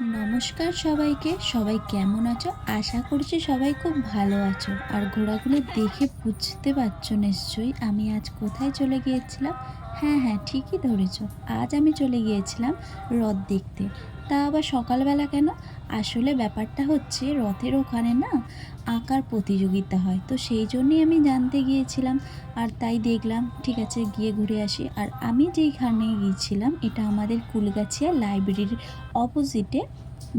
নমস্কার সবাইকে। সবাই কেমন আছো? আশা করছি সবাই খুব ভালো আছো। আর ঘোড়াগুলো দেখে বুঝতে পারছ নিশ্চয়ই আমি আজ কোথায় চলে গিয়েছিলাম? হ্যাঁ হ্যাঁ ঠিকই ধরেছ। আজ আমি চলে গিয়েছিলাম রথ দেখতে। তা আবার সকালবেলা কেন? আসলে ব্যাপারটা হচ্ছে রথের ওখানে না আঁকার প্রতিযোগিতা হয়। তো সেই জন্যই আমি জানতে গিয়েছিলাম আর তাই দেখলাম, ঠিক আছে, গিয়ে ঘুরে আসি। আর আমি যেইখানে গিয়েছিলাম, এটা আমাদের কুলগাছিয়া লাইব্রেরির অপোজিটে,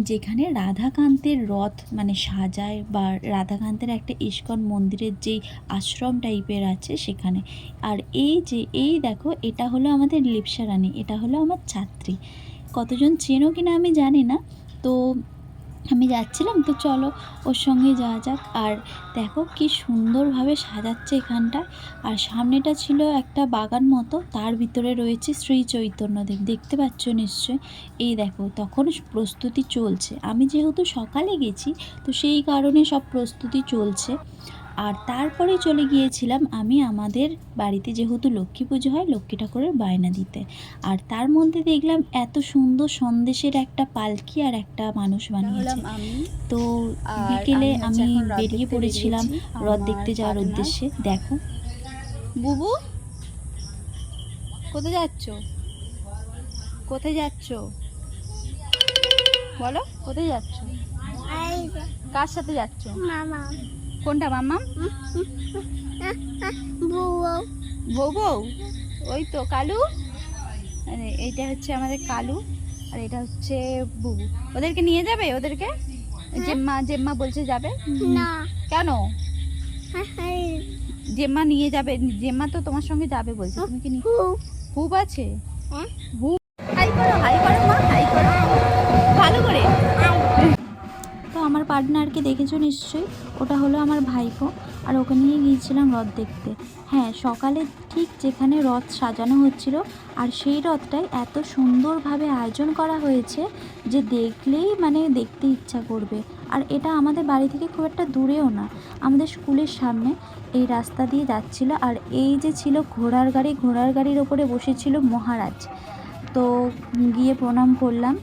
যেখানে রাধাকান্তের রথ মানে সাজায় বা রাধাকান্তের একটা ইস্কন মন্দিরের যেই আশ্রম টাইপের আছে সেখানে। আর এই যে, এই দেখো, এটা হলো আমাদের লিপসা রানী এটা হলো আমার ছাত্রী। কতজন চেনো কিনা আমি জানি না। তো আমি যাচ্ছিলাম, তো চলো ওর সঙ্গে যাওয়া যাক। আর দেখো কি সুন্দরভাবে সাজাচ্ছে এখানটা। আর সামনেটা ছিল একটা বাগান মতো, তার ভিতরে রয়েছে শ্রী চৈতন্যদেব দেখতে পাচ্ছ নিশ্চয় এই দেখো, তখন প্রস্তুতি চলছে। আমি যেহেতু সকালে গেছি, তো সেই কারণে সব প্রস্তুতি চলছে। আর তারপরে চলে গিয়েছিলাম আমি আমাদের বাড়িতে যেহেতু লক্ষ্মী পুজো হয় লক্ষ্মী ঠাকুরের বায়না দিতে। আর তার মধ্যে দেখলাম এত সুন্দর সন্দেশের একটা পালকি আর একটা মানুষ বানিয়েছিলাম তো বিকেলে আমি বেরিয়ে পড়েছিলাম। রথ দেখতে যাওয়ার উদ্দেশ্যে। দেখো। বুবু কোথায় যাচ্ছ? কোথায় যাচ্ছ? বলো কোথায় যাচ্ছ? কার সাথে যাচ্ছ? মামা। কোনটা মাম্মাম? বউ বউ বউ ওই তো কালু? আরে এইটা হচ্ছে আমাদের কালু আর এটা হচ্ছে বুবু। ওদেরকে নিয়ে যাবে ওদেরকে? জেম্মা জেম্মা বলছে যাবে? না। কেন? জেম্মা নিয়ে যাবে জেম্মা তো তোমার সঙ্গে যাবে বলছে তুমি কি হুপ আছে? হ্যাঁ? হুপ পার্টনারকে দেখেছ নিশ্চয়ই? ওটা হলো আমার ভাইপো। আর ওকে নিয়ে গিয়েছিলাম রথ দেখতে। হ্যাঁ সকালে ঠিক যেখানে রথ সাজানো হচ্ছিল আর সেই রথটাই এত সুন্দরভাবে আয়োজন করা হয়েছে যে দেখলেই মানে দেখতে ইচ্ছা করবে। আর এটা আমাদের বাড়ি থেকে খুব একটা দূরেও না, আমাদের স্কুলের সামনে। এই রাস্তা দিয়ে যাচ্ছিল আর এই যে ছিল ঘোড়ার গাড়ি, ঘোড়ার গাড়ির ওপরে বসেছিল মহারাজ। তো গিয়ে প্রণাম করলাম।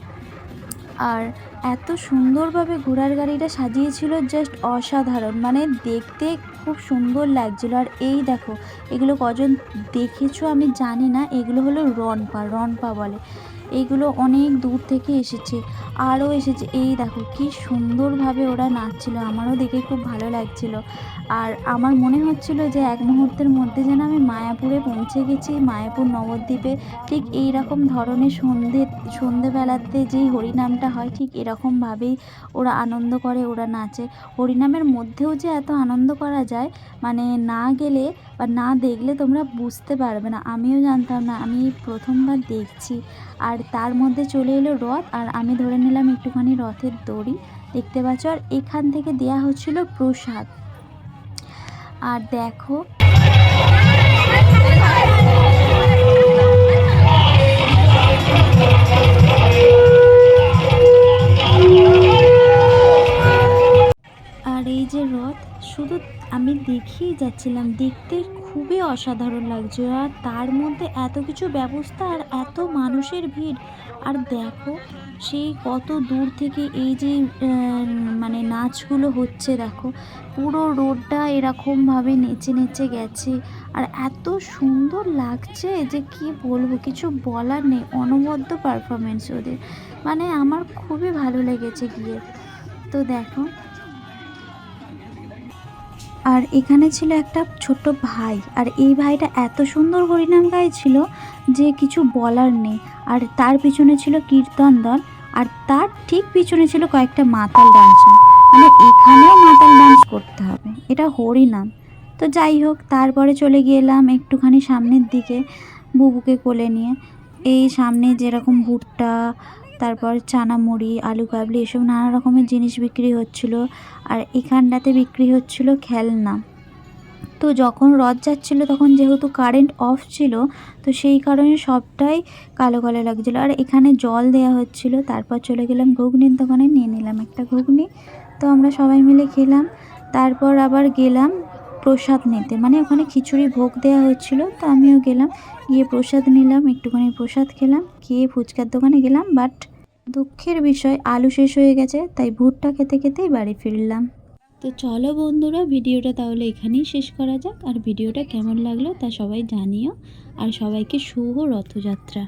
আর এত সুন্দরভাবে ঘোড়ার গাড়িটা সাজিয়েছিল জাস্ট অসাধারণ। মানে দেখতে খুব সুন্দর লাগছিল। আর এই দেখো, এগুলো কজন দেখেছ আমি জানি না। এগুলো হলো রনপা রনপা বলে। এইগুলো অনেক দূর থেকে এসেছে। আরও এসেছে। এই দেখো, কি সুন্দরভাবে ওরা নাচছিল, আমারও দেখে খুব ভালো লাগছিল। আর আমার মনে হচ্ছিল যে এক মুহূর্তের মধ্যে যেন আমি মায়াপুরে পৌঁছে গেছি, মায়াপুর নবদ্বীপে। ঠিক এই রকম ধরনের সন্ধে, সন্ধেবেলাতে যেই হরিনামটা হয়, ঠিক এরকমভাবেই ওরা আনন্দ করে, ওরা নাচে। হরিনামের মধ্যেও যে এত আনন্দ করা যায় মানে না গেলে বা না দেখলে তোমরা বুঝতে পারবে না। আমিও জানতাম না, আমি প্রথমবার দেখছি। আর তার মধ্যে চলে এলো রথ, আর আমি ধরে নিলাম একটুখানি রথের দড়ি, দেখতে পাচ্ছ? আর এখান থেকে দেয়া হচ্ছিল প্রসাদ। আর দেখো, আর এই যে রথ, শুধু আমি দেখেই যাচ্ছিলাম, দেখতে খুবই অসাধারণ লাগছে। আর তার মধ্যে এত কিছু ব্যবস্থা আর এত মানুষের ভিড়। আর দেখো, সেই কত দূর থেকে এই যে মানে নাচগুলো হচ্ছে, দেখো। পুরো রোডটা এরকমভাবে নেচে নেচে গেছে। আর এত সুন্দর লাগছে যে কি বলব, কিছু বলার নেই, অনবদ্য পারফরমেন্স ওদের। মানে আমার খুবই ভালো লেগেছে গিয়ে। তো দেখো আর এখানে ছিল একটা ছোট্ট ভাই। আর এই ভাইটা এত সুন্দর হরিনাম গাইছিল যে কিছু বলার নেই। আর তার পিছনে ছিল কীর্তন দল। আর তার ঠিক পিছনে ছিল কয়েকটা মাতাল ডান্সার। মানে এখানেও মাতাল ডান্স করতে হবে। এটা হরিনাম। তো যাই হোক, তারপরে চলে গেলাম একটুখানি সামনের দিকে বুবুকে কোলে নিয়ে। এই সামনে যেরকম ভুট্টা তারপর চানা মুড়ি আলু কাবলি, এসব নানা রকমের জিনিস বিক্রি হচ্ছিল আর এখানটাতে বিক্রি হচ্ছিল খেলনা। তো যখন রথ যাচ্ছিল তখন যেহেতু কারেন্ট অফ ছিল, তো সেই কারণে সবটাই কালো কালো লাগছিল। আর এখানে জল দেওয়া হচ্ছিল, তারপর চলে গেলাম ঘুগনির দোকানে, নিয়ে নিলাম একটা ঘুগনি। তো আমরা সবাই মিলে খেলাম, তারপর আবার গেলাম প্রসাদ নিতে। মানে ওখানে খিচুড়ি ভোগ দেওয়া হচ্ছিল তো আমিও গেলাম, গিয়ে প্রসাদ নিলাম, একটুখানি প্রসাদ খেলাম, খেয়ে ফুচকার দোকানে গেলাম বাট দুঃখের বিষয়, আলু শেষ হয়ে গেছে, তাই ভুট্টা খেতে খেতেই বাড়ি ফিরলাম। তো চলো বন্ধুরা, ভিডিওটা তাহলে এখানেই শেষ করা যাক, আর ভিডিওটা কেমন লাগল তা সবাই জানিও, আর সবাইকে শুভ রথযাত্রা।